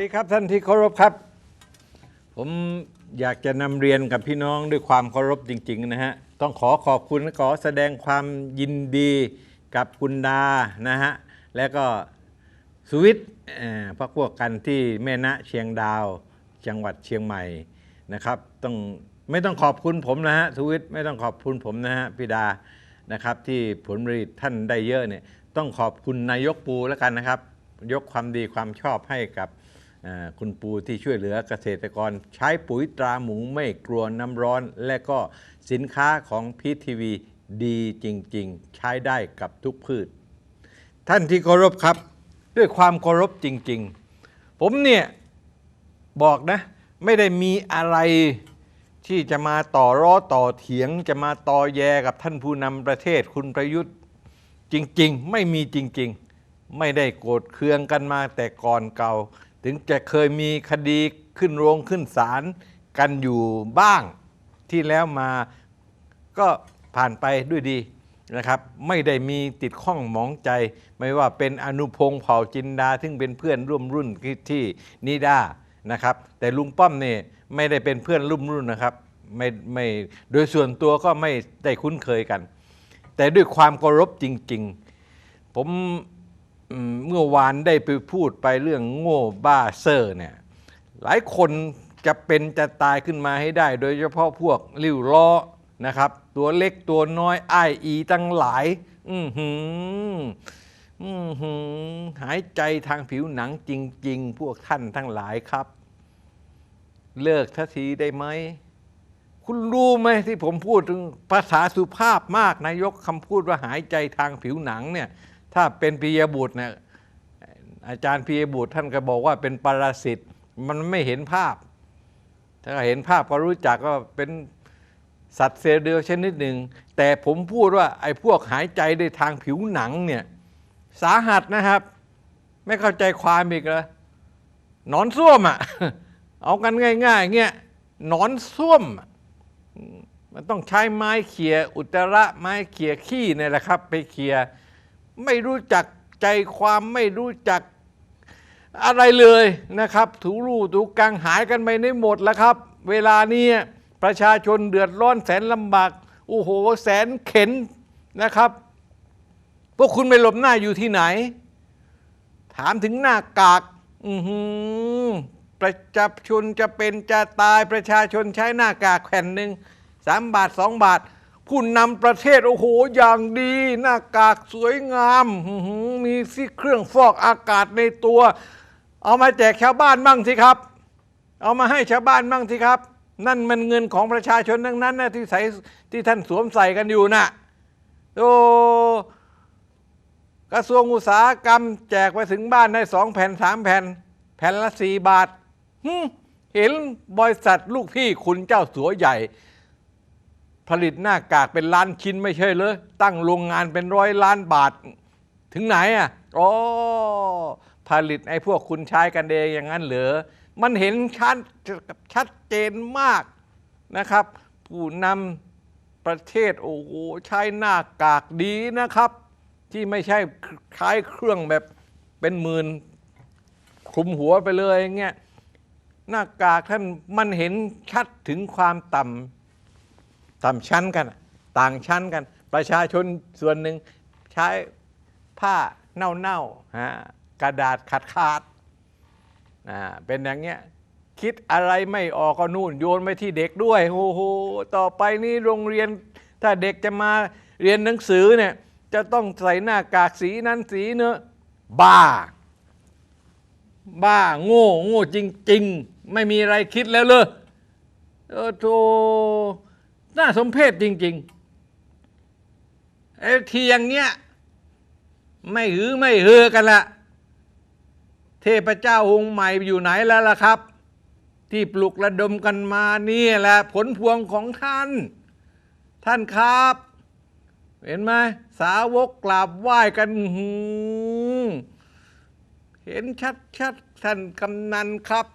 ดีครับท่านที่เคารพครับ ผมอยากจะนำเรียนกับพี่น้องด้วยความเคารพจริง ๆ นะฮะ ต้องขอขอบคุณขอแสดงความยินดีกับคุณดานะฮะ แล้วก็สวิทย์เอ่อพักพวกกันที่แม่นะเชียงดาวจังหวัดเชียงใหม่นะครับ ต้องไม่ต้องขอบคุณผมนะฮะสวิทไม่ต้องขอบคุณผมนะฮะพี่ดานะครับ ที่ผลผลิตท่านได้เยอะเนี่ยต้องขอบคุณนายกปูแล้วกันนะครับ ยกความดีความชอบให้กับ คุณปูที่ช่วยเหลือเกษตรกร ใช้ปุ๋ยตราหมูไม่กลัวน้ำร้อน และก็สินค้าของพีทีวีดีจริง ๆ ใช้ได้กับทุกพืช ท่านที่เคารพครับ ด้วยความเคารพจริง ๆ ผมเนี่ยบอกนะ ไม่ได้มีอะไรที่จะมาต่อร้อต่อเถียง จะมาต่อแยกับท่านผู้นำประเทศคุณประยุทธ์ จริง ๆ ไม่มีจริง ๆ ไม่ได้โกรธเคืองกันมาแต่ก่อนเก่า ถึงจะเคยมีคดีขึ้นโรงขึ้นศาลกันอยู่บ้าง ที่แล้วมาก็ผ่านไปด้วยดีนะครับ ไม่ได้มีติดข้องหมองใจ ไม่ว่าเป็นอนุพงษ์เผ่าจินดา ซึ่งเป็นเพื่อนร่วมรุ่นที่นิด้านะครับ แต่ลุงป้อมเนี่ยไม่ได้เป็นเพื่อนร่วมรุ่นนะครับไม่ไม่โดยส่วนตัวก็ไม่ได้คุ้นเคยกัน แต่ด้วยความเคารพจริง ๆ ผมอืม เมื่อวานได้ไปพูดไปเรื่องโง่บ้าเซอร์เนี่ยหลายคนจะเป็นจะตายขึ้นมาให้ได้ โดยเฉพาะพวกริ้วล้อนะครับ ตัวเล็กตัวน้อยไออีตั้งหลาย อือหืออือหือหายใจทางผิวหนังจริง ๆ พวกท่านทั้งหลายครับ เลิกทัทีได้ไหม คุณรู้ไหมที่ผมพูดถึงภาษาสุภาพมากนายกคำพูดว่าหายใจทางผิวหนังเนี่ย ถ้าเป็นปิยบุตรเนี่ยอาจารย์ปิยบุตรท่านก็บอกว่าเป็นปรสิตมันไม่เห็นภาพ ถ้าเห็นภาพก็รู้จักก็เป็นสัตว์เซลล์เดียวชนิดหนึ่ง แต่ผมพูดว่าไอ้พวกหายใจได้ทางผิวหนังเนี่ยสาหัสนะครับ ไม่เข้าใจความอีกเหรอนอนส้วมอะเอากันง่ายๆเงี้ยนอนส้วม มันต้องใช้ไม้เขี่ยอุจจาระไม้เขี่ยขี้เนี่ยแหละครับ ไปเขี่ย ไม่รู้จักใจความไม่รู้จักอะไรเลยนะครับ ถูรูถูกังหายกันไปในหมดแล้วครับ เวลานี้ประชาชนเดือดร้อนแสนลำบากโอ้โห แสนเข็นนะครับ พวกคุณไปหลบหน้าอยู่ที่ไหน ถามถึงหน้ากาก อือหือประชาชนจะเป็นจะตายประชาชนใช้หน้ากากแผ่นหนึ่งสามบาทสองบาท ผู้นำประเทศโอ้โหอย่างดี หน้ากากสวยงาม มีซี่เครื่องฟอกอากาศในตัว เอามาแจกชาวบ้านบ้างสิครับ เอามาให้ชาวบ้านบ้างสิครับ นั่นมันเงินของประชาชนทั้งนั้นนะที่ใส่ที่ท่านสวมใส่กันอยู่น่ะโอ้กระทรวงอุตสาหกรรม แจกไปถึงบ้านได้สองแผ่นสามแผ่น แผ่นละสี่บาทเห็นบริษัทลูกพี่คุณเจ้าสัวใหญ่ ผลิตหน้ากากเป็นล้านชิ้นไม่ใช่เลยตั้งโรงงานเป็นร้อยล้านบาท ถึงไหนอะอ๋อผลิตไอ้พวกคุณใช้กันเองอย่างนั้นเหรอมันเห็นชัดชัดเจนมากนะครับ ผู้นำประเทศโอ้โหใช้หน้ากากดีนะครับ ที่ไม่ใช่ใช้เครื่องแบบเป็นหมื่นคลุมหัวไปเลยอย่างเงี้ยหน้ากากท่านมันเห็นชัดถึงความต่ำ ต่ำชั้นกัน ต่างชั้นกัน ประชาชนส่วนหนึ่งใช้ผ้าเน่าๆฮะกระดาษขาดขาดเป็นอย่างเงี้ยคิดอะไรไม่ออกก็นู่นโยนไปที่เด็กด้วยโอ้โหต่อไปนี้โรงเรียนถ้าเด็กจะมาเรียนหนังสือเนี่ยจะต้องใส่หน้ากากสีนั้นสีเนื้อะบ้า บ้าโง่โง่จริง ๆ ไม่มีอะไรคิดแล้วเลยเออโธ น่าสมเพชจริงๆไอ้ทีอย่างเงี้ยไม่หือไม่เฮือกันละเทพเจ้าองค์ใหม่อยู่ไหนแล้วล่ะครับ ที่ปลุกระดมกันมานี่แหละผลพวงของท่าน ท่านครับ เห็นไหมสาวกกราบไหว้กันหเห็นชัดชัดท่านกำนันครับ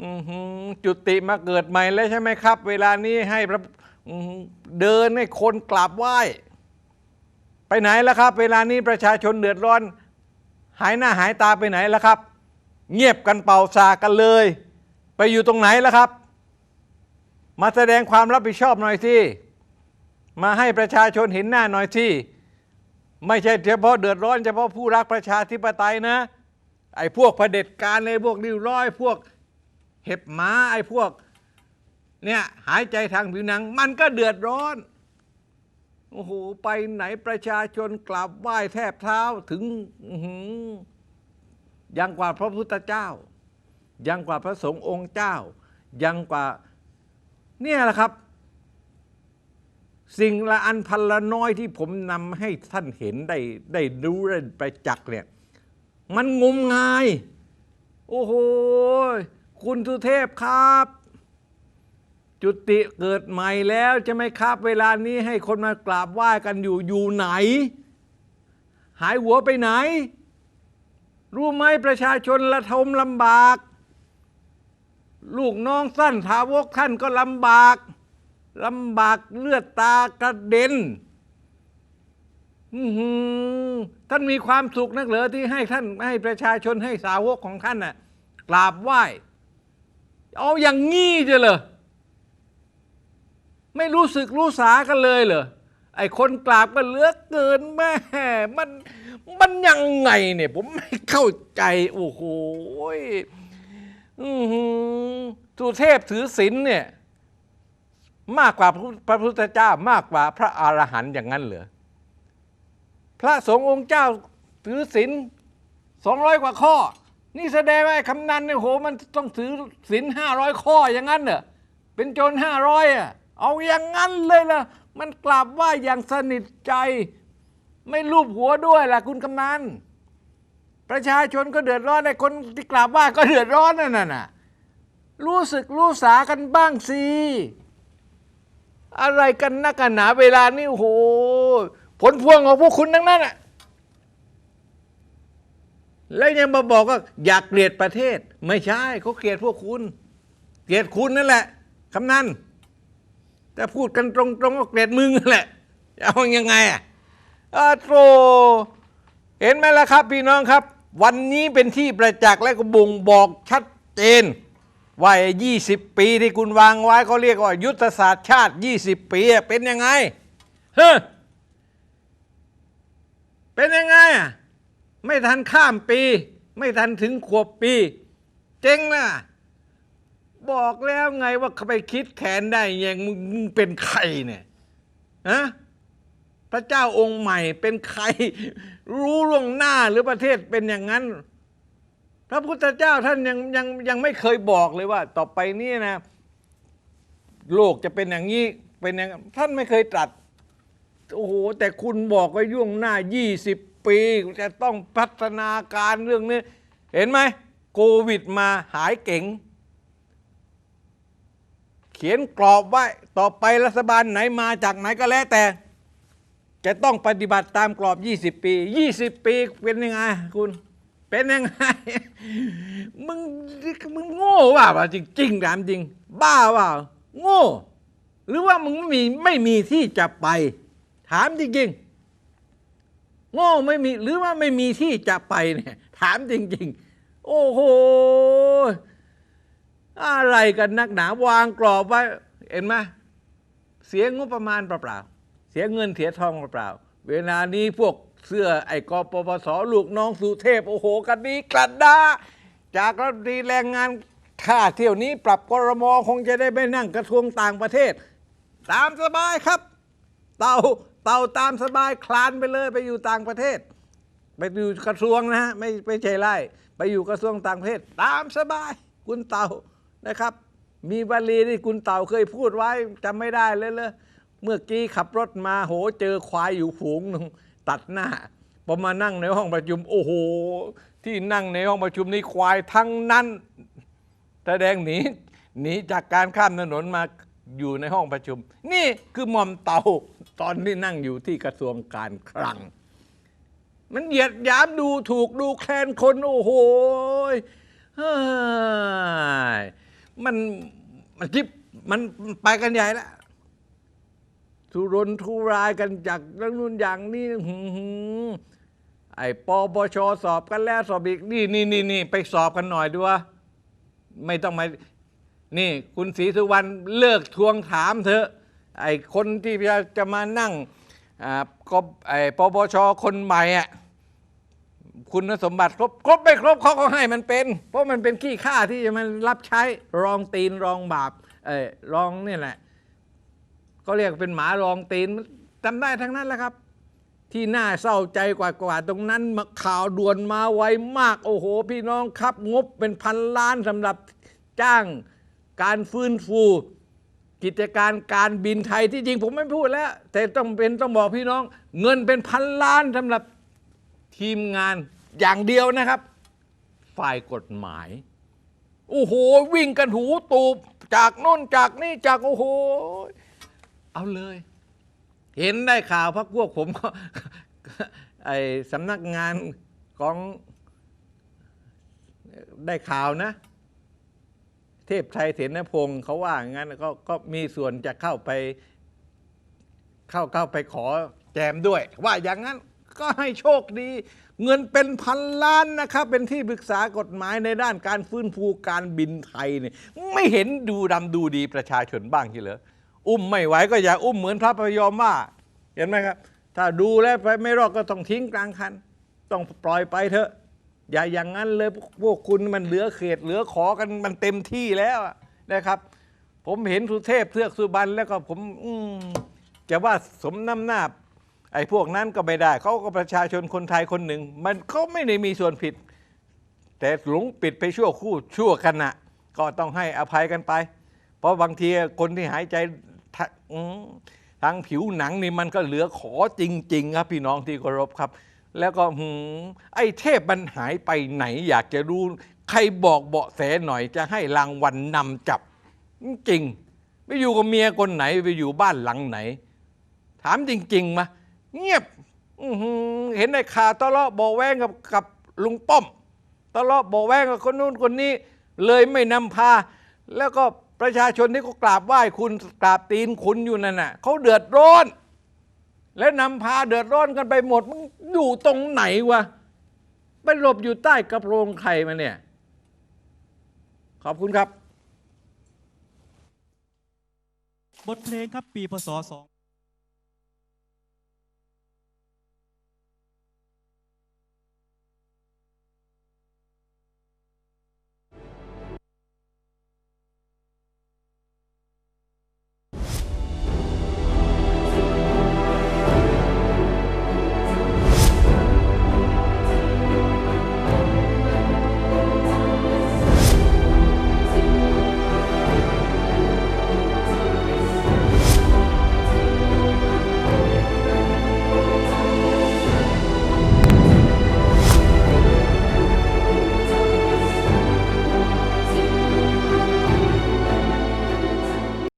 อือหือจุติมาเกิดใหม่แล้วใช่ไหมครับ เวลานี้ให้พระอื้อหือเดินให้คนกราบไหว้ ไปไหนแล้วครับ เวลานี้ประชาชนเดือดร้อน หายหน้าหายตาไปไหนแล้วครับ เงียบกันเป่าซากันเลย ไปอยู่ตรงไหนแล้วครับ มาแสดงความรับผิดชอบหน่อยที่มาให้ประชาชนเห็นหน้าหน่อยที่ไม่ใช่เฉพาะเดือดร้อนเฉพาะผู้รักประชาธิปไตยนะ ไอ้พวกเผด็จการไอ้พวกริ้วร้อย พวก เห็บหมาไอ้พวกเนี่ยหายใจทางผิวหนัง มันก็เดือดร้อน โอ้โห ไปไหนประชาชนกราบไหว้แทบเท้าถึงยังกว่าพระพุทธเจ้า ยังกว่าพระสงฆ์องค์เจ้า ยังกว่าเนี่ยแหละครับ สิ่งละอันพันละน้อยที่ผมนำให้ท่านเห็นได้ได้รู้ได้ประจักษ์เนี่ย มันงมงาย โอ้โห คุณสุเทพครับ จุติเกิดใหม่แล้วใช่ไหมครับ เวลานี้ให้คนมากราบไหว้กันอยู่อยู่ไหน หายหัวไปไหน รู้ไหมประชาชนละทมลำบาก ลูกน้องสั้นทาวกท่านก็ลำบากลำบากเลือดตากระเด็นท่านมีความสุขนักเหรอที่ให้ท่านให้ประชาชนให้สาวกของท่านน่ะกราบไหว้ เอาอย่างงี้จะเหรอไม่รู้สึกรู้สากันเลยเหรอไอ้คนกราบก็เลือเกินแม่มันมันยังไงเนี่ย ผมไม่เข้าใจโอ้โหอือสุเทพถือศีลเนี่ย มากกว่าพระพุทธเจ้ามากกว่าพระอรหันต์อย่างนั้นเหรอพระสงฆ์องค์เจ้าถือศีลสองร้อยกว่าข้อ นี่แสดงว่าไอ้คำนันเนี่ยโหมันต้องถือศีลห้าร้อยข้ออย่างนั้นเหรอเป็นโจรห้าร้อยอะเอาอย่างนั้นเลยล่ะ มันกราบไหว่าอย่างสนิทใจ ไม่ลูบหัวด้วยล่ะคุณกำนันประชาชนก็เดือดร้อนไอ้คนที่กราบไหว่าก็เดือดร้อนนั่นน่ะรู้สึกรู้สากันบ้างสิอะไรกันนักกันหนาเวลานี้โอ้โหผลพวงของพวกคุณทั้งนั้นอะ แล้วยังมาบอกว่าอยากเกลียดประเทศ ไม่ใช่เขาเกลียดพวกคุณ เกลียดคุณนั่นแหละคำนั้น แต่พูดกันตรงๆก็เกลียดมึงนั่นแหละจะเอายังไงอะอาโตรเห็นไหมล่ะครับ พี่น้องครับ วันนี้เป็นที่ประจักษ์และก็บ่งบอกชัดเจนว่า20 ปีที่คุณวางไว้เขาเรียกว่า ยุทธศาสตร์ชาติ 20 ปีเป็นยังไงเฮ้เป็นยังไงอะ ไม่ทันข้ามปี ไม่ทันถึงขวบปี เจ๊งนะบอกแล้วไงว่าเขาไปคิดแขนได้ยังมึงเป็นใครเนี่ยฮะพระเจ้าองค์ใหม่เป็นใคร รู้ล่วงหน้าหรือประเทศเป็นอย่างนั้น พระพุทธเจ้าท่านยังยังยังไม่เคยบอกเลยว่า ต่อไปนี้นะ โลกจะเป็นอย่างนี้เป็นอย่างนั้นท่านไม่เคยตรัสโอ้โหแต่คุณบอกไว้ย่วงหน้า20 ปีจะต้องพัฒนาการเรื่องนี้ เห็นไหมโควิดมาหายเก่ง เขียนกรอบไว้ต่อไปรัฐบาลไหนมาจากไหนก็แล้วแต่ จะต้องปฏิบัติตามกรอบ 20 ปี 20 ปีเป็นยังไงคุณเป็นยังไง มึง มึงโง่เปล่าจริงจริงถามจริง บ้าเปล่าโง่ หรือว่ามึงไม่มีไม่มีที่จะไป ถามจริงๆ โง่ไม่มีหรือว่าไม่มีที่จะไปเนี่ย ถามจริง ๆ โอ้โห อะไรกันนักหนาวางกรอบไว้ เห็นไหมเสียงบประมาณเปล่าๆเสียเงินเสียทองเปล่าๆเวลานี้พวกเสื้อไอ้กปปสลูกน้องสุเทพ โอ้โหกันนี้กระดาจากรัฐมนตรีแรงงานค่าเที่ยวนี้ปรับกรมคงจะได้ไม่นั่งกระทรวงต่างประเทศ ตามสบายครับ เต่า เต่าตามสบายคลานไปเลยไปอยู่ต่างประเทศ ไปอยู่กระทรวงนะฮะไม่ไม่ใช่ไล่ไปอยู่กระทรวงต่างประเทศ ตามสบาย คุณเต่านะครับ มีวลีที่คุณเต่าเคยพูดไว้จำไม่ได้เลยเลยเมื่อกี้ขับรถมาโหเจอควายอยู่ฝูงนึงตัดหน้าพอมานั่งในห้องประชุม โอ้โห ที่นั่งในห้องประชุมนี่ควายทั้งนั้นแสดงหนีหนีจากการข้ามถนนมา อยู่ในห้องประชุม นี่คือหมอมเตาตอนที่นั่งอยู่ที่กระทรวงการคลัง มันเหยียดหยามดูถูกดูแคลนคนโอ้โหยเฮ้ยมันมันจิบมันไปกันใหญ่แล้วทุรนทุรายกันจากเรื่องนู้นอย่างนี้ไอ้ปปชสอบกันแล้วสอบอีกนี่นี่นี่นี่ไปสอบกันหน่อยดูว่าไม่ต้องมา นี่คุณศรีสุวรรณเลิกทวงถามเถอะไอ้คนที่จะจะมานั่งอ่าก็ไอ้ปปชคนใหม่อะคุณสมบัติครบครบไม่ครบเขาก็ให้มันเป็น เพราะมันเป็นขี้ข้าที่จะมันรับใช้รองตีนรองบาปเอ้ยรองนี่แหละ ก็เรียกเป็นหมารองตีนจำได้ทั้งนั้นแหละครับ ที่น่าเศร้าใจกว่ากว่าตรงนั้นมาข่าวด่วนมาไวมาก โอ้โห พี่น้องครับ งบเป็นพันล้านสำหรับจ้าง การฟื้นฟู กิจการการบินไทยที่จริงผมไม่พูดแล้ว แต่ต้องเป็นต้องบอกพี่น้อง เงินเป็นพันล้านสำหรับทีมงานอย่างเดียวนะครับ ฝ่ายกฎหมาย โอ้โห วิ่งกันหูตูบจากโน่นจากนี่จากโอ้โห เอาเลย เห็นได้ข่าวพักพวกผมก็ไอสำนักงานของได้ข่าวนะ พไทยเสนพงศ์เขาว่างั้นก็ก็มีส่วนจะเข้าไป เข้าเข้าไปขอแจมด้วย ว่าอย่างนั้นก็ให้โชคดี เงินเป็นพันล้านนะครับ เป็นที่ปรึกษากฎหมายในด้านการฟื้นฟูการบินไทยเนี่ยไม่เห็นดูดำดูดีประชาชนบ้างทีเหรออุ้มไม่ไหวก็อย่าอุ้มเหมือนพระพยอมว่า เห็นไหมครับ ถ้าดูแล้วไปไม่รอดก็ต้องทิ้งกลางคัน ต้องปล่อยไปเถอะ อย่าอย่างนั้นเลยพวกคุณมันเหลือเขตเหลือขอกันมันเต็มที่แล้วนะครับ ผมเห็นสุเทพเทือกสุบรรณแล้วก็ผมอืจะว่าสมน้ำหน้าไอ้พวกนั้นก็ไม่ได้ เขาก็ประชาชนคนไทยคนหนึ่ง มันเขาไม่ได้มีส่วนผิด แต่หลงปิดไปชั่วคู่ชั่วขณะ ก็ต้องให้อภัยกันไป เพราะบางทีคนที่หายใจทะอืมทางผิวหนังนี่มันก็เหลือขอจริง ๆ ครับพี่น้องที่เคารพครับ แล้วก็หืมไอ้เทพมันหายไปไหนอยากจะรู้ ใครบอกเบาะแสหน่อยจะให้รางวัลนำจับ จริง ไปอยู่กับเมียคนไหนไปอยู่บ้านหลังไหน ถามจริงๆมาเงียบเห็นในข่าวตะเลาะเบาแวงกับกับลุงป้อมตะเลาะเบาแวงกับคนนู้นคนนี้ เลยไม่นำพา แล้วก็ประชาชนที่เขากราบไหว้คุณกราบตีนคุณอยู่นั่นน่ะเขาเดือดร้อน และนำพาเดือดร้อนกันไปหมดมึงอยู่ตรงไหนวะไปหลบอยู่ใต้กระโปรงใครมาเนี่ย ขอบคุณครับ บทเพลงครับปีพศ2